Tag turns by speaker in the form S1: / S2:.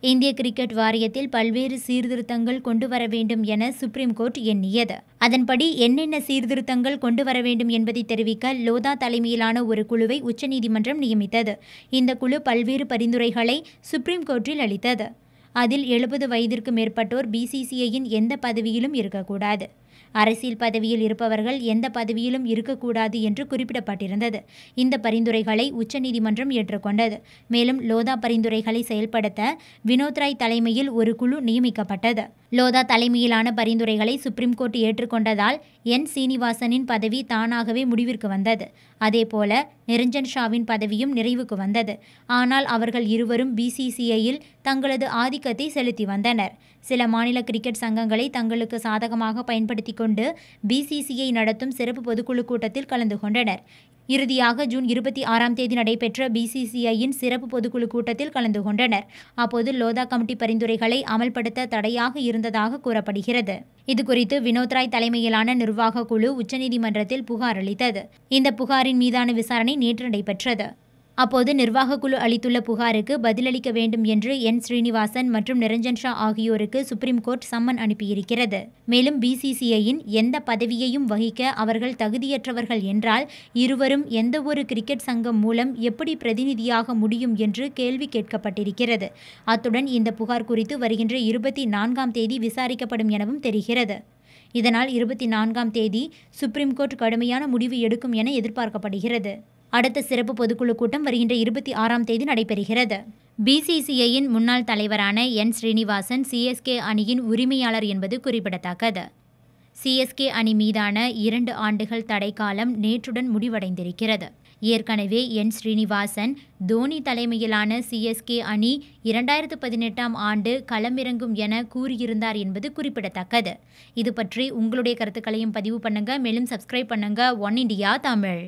S1: இந்திய கிரிக்கெட் வாரியத்தில் பல்வேறு சீர்திருத்தங்கள் கொண்டு வர வேண்டும் என சுப்ரீம் கோர்ட் எண்ணியது. அதன்படி என்னென்ன சீர்திருத்தங்கள் கொண்டு வர வேண்டும் என்பதை தெரிவிக்க லோதா தலைமையிலான ஒரு குழுவை உச்சநீதிமன்றம் நியமித்தது. இந்த குழு பல்வேறு பரிந்துரைகளை சுப்ரீம் கோர்ட்டில் அளித்தது. அதில் எழுபது வயதிற்கு மேற்பட்டோர் பிசிசிஐயின் எந்த பதவியிலும் இருக்கக்கூடாது. அரசியல் பதவியில் இருப்பவர்கள் எந்த பதவியிலும் இருக்கக்கூடாது என்று குறிப்பிடப்பட்டிருந்தது. இந்த பரிந்துரைகளை உச்சநீதிமன்றம் ஏற்றுக்கொண்டது. மேலும் லோதா பரிந்துரைகளை செயல்படுத்த வினோத் ராய் தலைமையில் ஒரு குழு நியமிக்கப்பட்டது. லோதா தலைமையிலான பரிந்துரைகளை சுப்ரீம் கோர்ட் ஏற்றுக்கொண்டதால் என் சீனிவாசனின் பதவி தானாகவே முடிவிற்கு வந்தது. அதேபோல நிரஞ்சன் ஷாவின் பதவியும் நிறைவுக்கு வந்தது. ஆனால் அவர்கள் இருவரும் பிசிசிஐயில் தங்களது ஆதிக்கத்தை செலுத்தி வந்தனர். சில மாநில கிரிக்கெட் சங்கங்களை தங்களுக்கு சாதகமாக பயன்படுத்தி கொண்டு பிசிசிஐ நடத்தும் சிறப்பு பொதுக்குழு கூட்டத்தில் கலந்து கொண்டனர். இறுதியாக ஜூன் இருபத்தி ஆறாம் தேதி நடைபெற்ற பிசிசிஐயின் சிறப்பு பொதுக்குழு கூட்டத்தில் கலந்து கொண்டனர். அப்போது லோதா கமிட்டி பரிந்துரைகளை அமல்படுத்த தடையாக இருந்ததாக கூறப்படுகிறது. இதுகுறித்து வினோத் ராய் தலைமையிலான நிர்வாக குழு உச்சநீதிமன்றத்தில் புகார் அளித்தது. இந்த புகாரின் மீதான விசாரணை நேற்று நடைபெற்றது. அப்போது நிர்வாக குழு அளித்துள்ள புகாருக்கு பதிலளிக்க வேண்டும் என்று என். ஸ்ரீனிவாசன் மற்றும் நிரஞ்சன் ஷா ஆகியோருக்கு சுப்ரீம் கோர்ட் சம்மன் அனுப்பியிருக்கிறது. மேலும் பிசிசிஐயின் எந்த பதவியையும் வகிக்க அவர்கள் தகுதியற்றவர்கள் என்றால் இருவரும் எந்தவொரு கிரிக்கெட் சங்கம் மூலம் எப்படி பிரதிநிதியாக முடியும் என்று கேள்வி கேட்கப்பட்டிருக்கிறது. அத்துடன் இந்த புகார் குறித்து வருகின்ற இருபத்தி நான்காம் தேதி விசாரிக்கப்படும் எனவும் தெரிகிறது. இதனால் இருபத்தி நான்காம் தேதி சுப்ரீம் கோர்ட் கடுமையான முடிவு எடுக்கும் என எதிர்பார்க்கப்படுகிறது. அடுத்த சிறப்பு பொதுக்குழு கூட்டம் வருகின்ற இருபத்தி ஆறாம் தேதி நடைபெறுகிறது. பிசிசிஐயின் முன்னாள் தலைவரான என். ஸ்ரீனிவாசன் சிஎஸ்கே அணியின் உரிமையாளர் என்பது குறிப்பிடத்தக்கது. சிஎஸ்கே அணி மீதான இரண்டு ஆண்டுகள் தடைக்காலம் நேற்றுடன் முடிவடைந்திருக்கிறது. ஏற்கனவே என். ஸ்ரீனிவாசன் தோனி தலைமையிலான சிஎஸ்கே அணி இரண்டாயிரத்து பதினெட்டாம் ஆண்டு களமிறங்கும் என கூறியிருந்தார் என்பது குறிப்பிடத்தக்கது. இது பற்றி உங்களுடைய கருத்துக்களையும் பதிவு பண்ணுங்க. மேலும் சப்ஸ்கிரைப் பண்ணுங்க. One India Tamil.